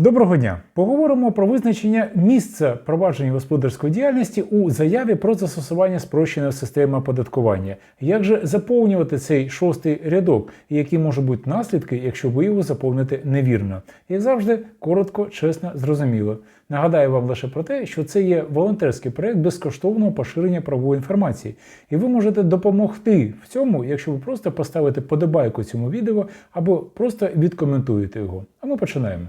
Доброго дня! Поговоримо про визначення місця провадження господарської діяльності у заяві про застосування спрощеної системи оподаткування. Як же заповнювати цей шостий рядок, і які можуть бути наслідки, якщо ви його заповните невірно? Як завжди, коротко, чесно, зрозуміло. Нагадаю вам лише про те, що це є волонтерський проект безкоштовного поширення правової інформації, і ви можете допомогти в цьому, якщо ви просто поставите подобайку цьому відео або просто відкоментуєте його. А ми починаємо.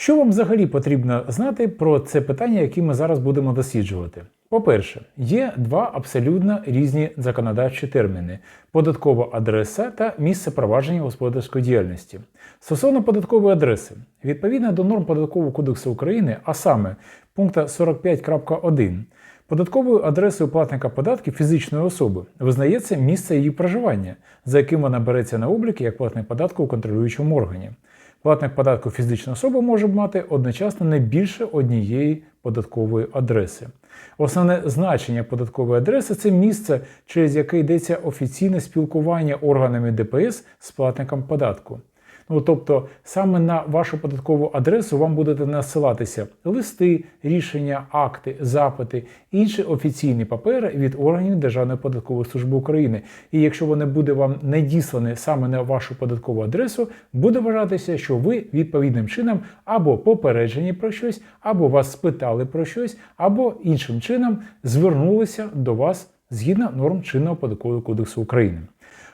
Що вам взагалі потрібно знати про це питання, яке ми зараз будемо досліджувати? По-перше, є два абсолютно різні законодавчі терміни: податкова адреса та місце провадження господарської діяльності. Стосовно податкової адреси, відповідно до норм податкового кодексу України, а саме пункта 45.1, Податковою адресою платника податків фізичної особи визнається місце її проживання, за яким вона береться на облік як платник податку у контролюючому органі. Платник податку фізична особа може мати одночасно не більше однієї податкової адреси. Основне значення податкової адреси це місце, через яке йдеться офіційне спілкування органами ДПС з платником податку. Ну, тобто саме на вашу податкову адресу вам будуть насилатися листи, рішення, акти, запити, інші офіційні папери від органів Державної податкової служби України. І якщо вони буде вам надіслані саме на вашу податкову адресу, буде вважатися, що ви відповідним чином або попереджені про щось, або вас спитали про щось, або іншим чином звернулися до вас згідно норм чинного податкового кодексу України.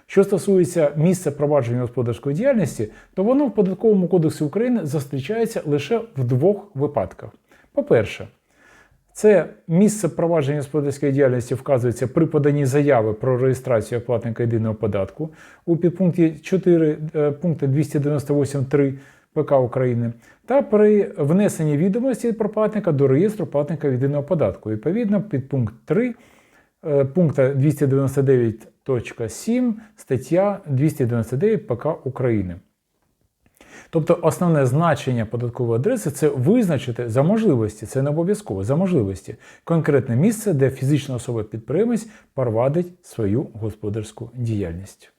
Що стосується місця провадження господарської діяльності, то воно в податковому кодексі України зустрічається лише в двох випадках. По-перше, це місце провадження господарської діяльності вказується при поданні заяви про реєстрацію платника єдиного податку у підпункті 4 е, пункту 298.3 ПК України та при внесенні відомості про платника до реєстру платника єдиного податку. Відповідно, підпункт 3 е, пункта 299 7 стаття 299 ПК України. Тобто основне значення податкової адреси це визначити за можливості, це не обов'язково за можливості, конкретне місце, де фізична особа-підприємець провадить свою господарську діяльність.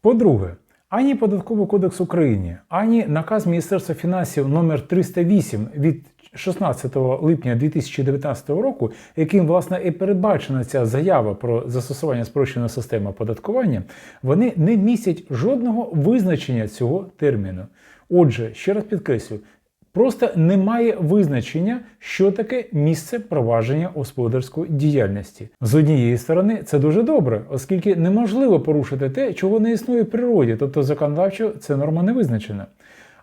По-друге, ані Податковий кодекс України, ані наказ Міністерства фінансів номер 308 від 16 липня 2019 року, яким власне і передбачена ця заява про застосування спрощеної системи оподаткування, вони не містять жодного визначення цього терміну. Отже, ще раз підкреслю. Просто немає визначення, що таке місце провадження господарської діяльності. З однієї сторони, це дуже добре, оскільки неможливо порушити те, чого не існує в природі, тобто законодавчо це норма не визначена.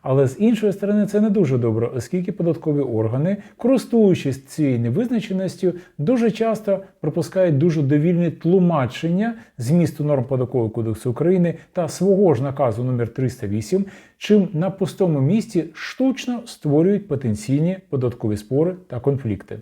Але з іншої сторони, це не дуже добре, оскільки податкові органи, користуючись цією невизначеністю, дуже часто пропускають дуже довільне тлумачення змісту норм податкового кодексу України та свого ж наказу номер 308 чим на пустому місці штучно створюють потенційні податкові спори та конфлікти.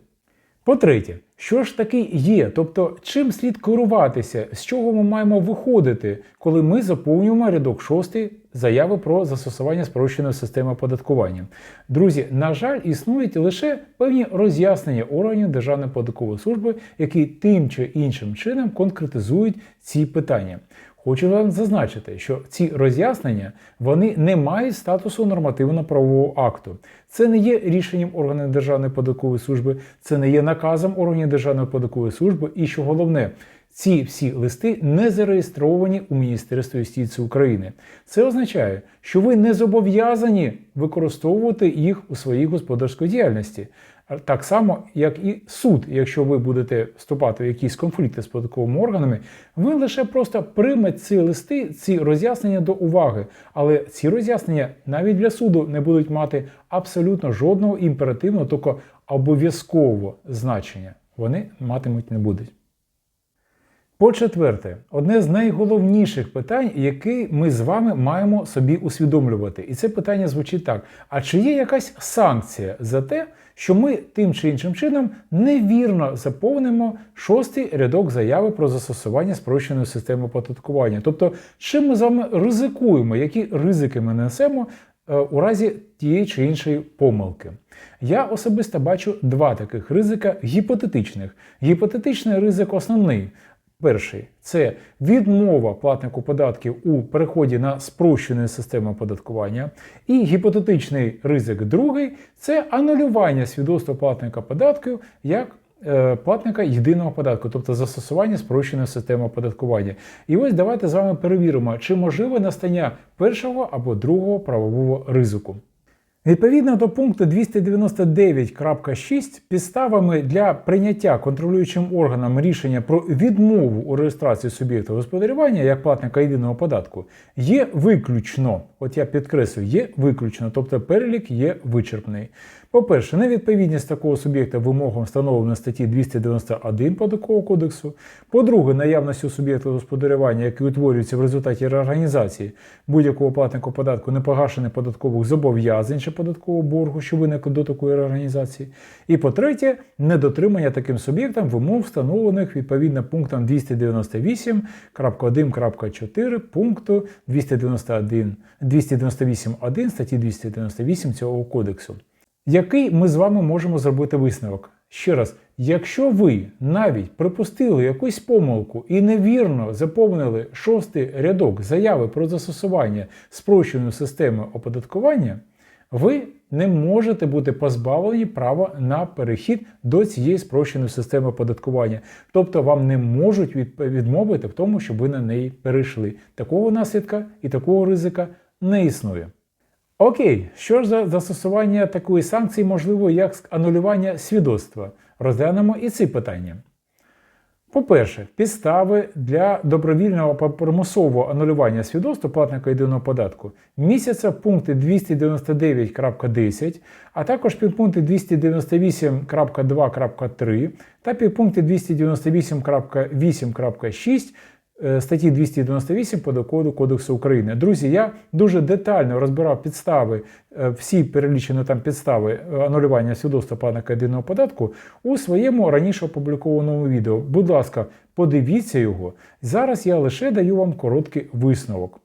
По-третє, що ж таки є, тобто чим слід керуватися, з чого ми маємо виходити, коли ми заповнюємо рядок 6 заяви про застосування спрощеної системи оподаткування. Друзі, на жаль, існують лише певні роз'яснення органів Державної податкової служби, які тим чи іншим чином конкретизують ці питання. Хочу вам зазначити, що ці роз'яснення вони не мають статусу нормативно-правового акту. Це не є рішенням органів Державної податкової служби, це не є наказом органів Державної податкової служби. І що головне, ці всі листи не зареєстровані у Міністерстві юстиції України. Це означає, що ви не зобов'язані використовувати їх у своїй господарській діяльності. Так само, як і суд, якщо ви будете вступати в якісь конфлікти з податковими органами, ви лише просто приймете ці листи, ці роз'яснення до уваги. Але ці роз'яснення навіть для суду не будуть мати абсолютно жодного імперативного, тільки обов'язкового значення. Вони матимуть не будуть. По-четверте, одне з найголовніших питань, яке ми з вами маємо собі усвідомлювати. І це питання звучить так: а чи є якась санкція за те, що ми тим чи іншим чином невірно заповнимо шостий рядок заяви про застосування спрощеної системи оподаткування? Тобто, чим ми з вами ризикуємо, які ризики ми несемо е, у разі тієї чи іншої помилки? Я особисто бачу два таких ризика гіпотетичних. Гіпотетичний ризик основний. Перший це відмова платнику податків у переході на спрощену систему оподаткування. І гіпотетичний ризик другий це анулювання свідоцтва платника податків як е, платника єдиного податку, тобто застосування спрощеної системи оподаткування. І ось давайте з вами перевіримо, чи можливе настання першого або другого правового ризику. Відповідно до пункту 299.6 підставами для прийняття контролюючим органам рішення про відмову у реєстрації суб'єкта господарювання як платника єдиного податку є виключно, от я підкреслю, є виключно, тобто перелік є вичерпний. По-перше, невідповідність такого суб'єкта вимогам встановлено статті 291 Податкового кодексу. По-друге, наявність у суб'єкта господарювання, який утворюється в результаті реорганізації будь-якого платника податку непогашених податкових зобов'язань чи податкового боргу, що виникли до такої реорганізації. І по-третє, недотримання таким суб'єктам вимог, встановлених відповідно пунктам 298.1.4 пункту 291 298.1 статті 298 цього кодексу. Який ми з вами можемо зробити висновок? Ще раз, якщо ви навіть припустили якусь помилку і невірно заповнили шостий рядок заяви про застосування спрощеної системи оподаткування, ви не можете бути позбавлені права на перехід до цієї спрощеної системи оподаткування. Тобто вам не можуть відмовити в тому, щоб ви на неї перейшли. Такого наслідка і такого ризика не існує. Окей, що ж за застосування такої санкції можливо як анулювання свідоцтва? Розглянемо і ці питання. По-перше, підстави для добровільного примусового анулювання свідоцтва платника єдиного податку місяця пункти 299.10, а також підпункти 298.2.3 та підпункти 298.8.6 Е, статті 298 Податкового кодексу України. Друзі, я дуже детально розбирав підстави, е, всі перелічені там підстави е, анулювання свідоцтва платника єдиного податку у своєму раніше опублікованому відео. Будь ласка, подивіться його. Зараз я лише даю вам короткий висновок.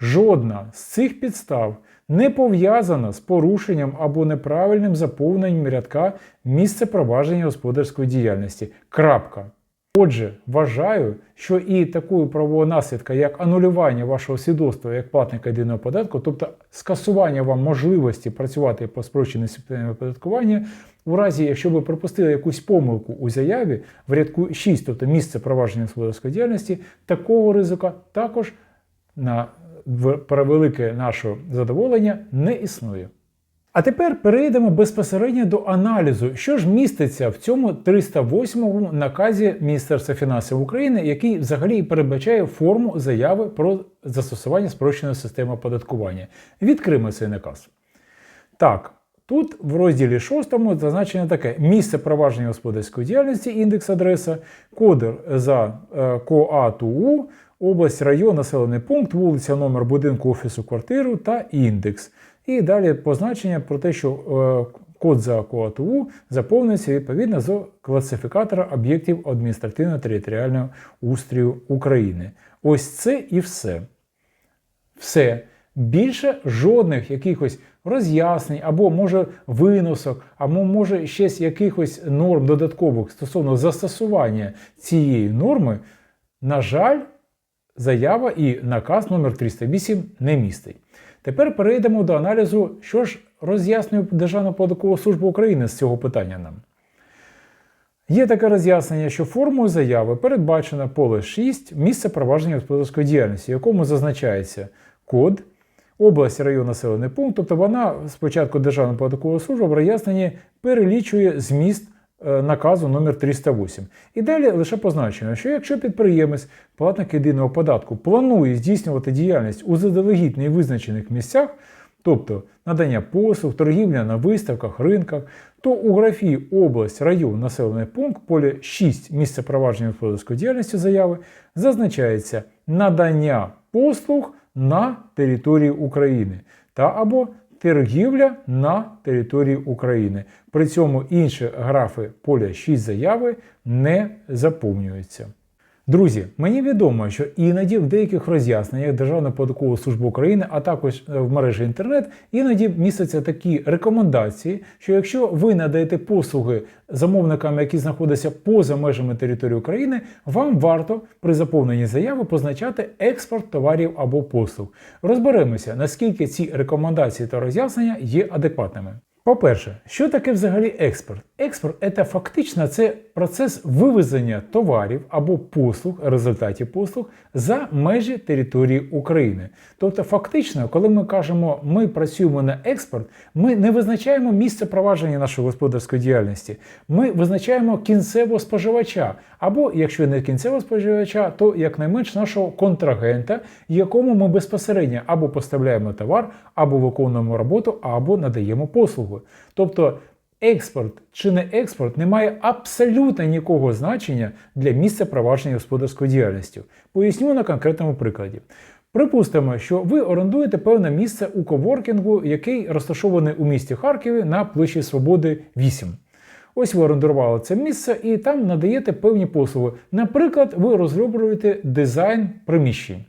Жодна з цих підстав не пов'язана з порушенням або неправильним заповненням рядка місце провадження господарської діяльності. Крапка. Отже, вважаю, що і такою правового наслідка, як анулювання вашого свідоцтва як платника єдиного податку, тобто скасування вам можливості працювати по спрощеній системі оподаткування, у разі, якщо ви пропустили якусь помилку у заяві в рядку 6, тобто місце провадження господарської діяльності, такого ризика також на превелике наше задоволення не існує. А тепер перейдемо безпосередньо до аналізу, що ж міститься в цьому 308-му наказі Міністерства фінансів України, який взагалі передбачає форму заяви про застосування спрощеної системи оподаткування. Відкриємо цей наказ. Так, тут в розділі 6 зазначено таке: місце провадження господарської діяльності, індекс адреса, кодер за е, КОАТУ, область, район, населений пункт, вулиця, номер будинку, офісу, квартиру та індекс. І далі позначення про те, що е, код за КОАТУ заповнюється відповідно з класифікатора об'єктів адміністративно-територіального устрою України. Ось це і все. Все. Більше жодних якихось роз'яснень, або може виносок, або може ще якихось норм додаткових стосовно застосування цієї норми, на жаль, заява і наказ номер 308 не містить. Тепер перейдемо до аналізу, що ж роз'яснює Державна податкова служба України з цього питання нам. Є таке роз'яснення, що формою заяви передбачено поле 6 місце провадження господарської діяльності, в якому зазначається код, область, район населений пункт, тобто вона спочатку Державної податкової служби в роз'ясненні перелічує зміст наказу номер 308 І далі лише позначено, що якщо підприємець, платник єдиного податку, планує здійснювати діяльність у заздалегідь визначених місцях, тобто надання послуг, торгівля на виставках, ринках, то у графі область, район, населений пункт, полі 6 місце провадження господарської діяльності заяви зазначається надання послуг на території України та або торгівля на території України. При цьому інші графи поля 6 заяви не заповнюються. Друзі, мені відомо, що іноді в деяких роз'ясненнях Державної податкової служби України, а також е, в мережі інтернет, іноді містяться такі рекомендації, що якщо ви надаєте послуги замовникам, які знаходяться поза межами території України, вам варто при заповненні заяви позначати експорт товарів або послуг. Розберемося, наскільки ці рекомендації та роз'яснення є адекватними. По-перше, що таке взагалі експорт? Експорт це фактично це процес вивезення товарів або послуг, результатів послуг за межі території України. Тобто, фактично, коли ми кажемо, ми працюємо на експорт, ми не визначаємо місце провадження нашої господарської діяльності, ми визначаємо кінцевого споживача, або якщо не кінцевого споживача, то якнайменш нашого контрагента, якому ми безпосередньо або поставляємо товар, або виконуємо роботу, або надаємо послугу. Тобто експорт чи не експорт не має абсолютно ніякого значення для місця провадження господарської діяльності. Поясню на конкретному прикладі. Припустимо, що ви орендуєте певне місце у коворкінгу, який розташований у місті Харкові на площі Свободи 8. Ось ви орендували це місце і там надаєте певні послуги. Наприклад, ви розроблюєте дизайн приміщень.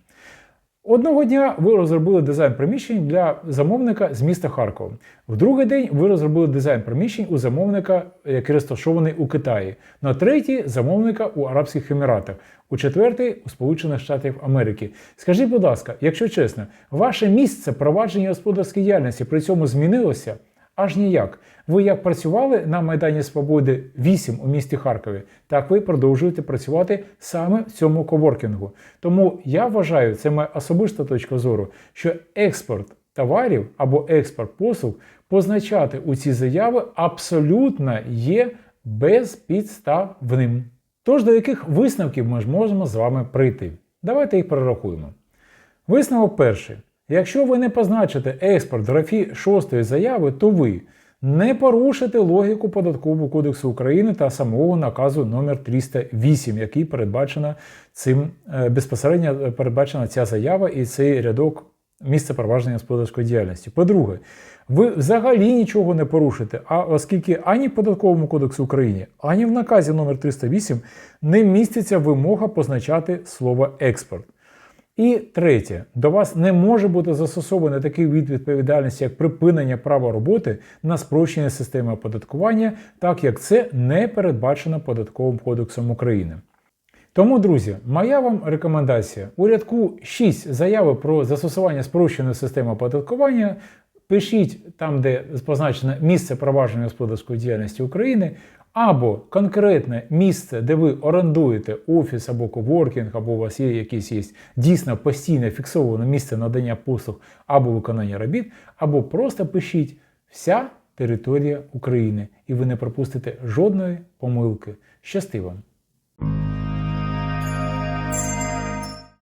Одного дня ви розробили дизайн приміщень для замовника з міста Харкова. В другий день ви розробили дизайн приміщень у замовника, який розташований у Китаї. На третій замовника у Арабських Еміратах, у четвертий у Сполучених Штатах Америки. Скажіть, будь ласка, якщо чесно, ваше місце провадження господарської діяльності при цьому змінилося? Аж ніяк. Ви як працювали на Майдані Свободи 8 у місті Харкові, так ви продовжуєте працювати саме в цьому коворкінгу. Тому я вважаю, це моя особиста точка зору, що експорт товарів або експорт послуг позначати у ці заяви абсолютно є безпідставним. Тож до яких висновків ми ж можемо з вами прийти? Давайте їх перерахуємо. Висновок перший. Якщо ви не позначите експорт графі 6 заяви, то ви не порушите логіку податкового кодексу України та самого наказу номер 308, який передбачена цим е, безпосередньо передбачена ця заява і цей рядок місця провадження господарської діяльності. По-друге, ви взагалі нічого не порушите, а оскільки ані в податковому кодексу України, ані в наказі номер 308 не міститься вимога позначати слово експорт. І третє, до вас не може бути застосований такий від відповідальності, як припинення права роботи на спрощення системи оподаткування, так як це не передбачено податковим кодексом України. Тому, друзі, моя вам рекомендація у рядку 6 заяви про застосування спрощеної системи оподаткування. Пишіть там, де позначено місце провадження господарської діяльності України, або конкретне місце, де ви орендуєте офіс або коворкінг, або у вас є якесь є дійсно постійне фіксоване місце надання послуг або виконання робіт, або просто пишіть вся територія України, і ви не пропустите жодної помилки. Щасти вам!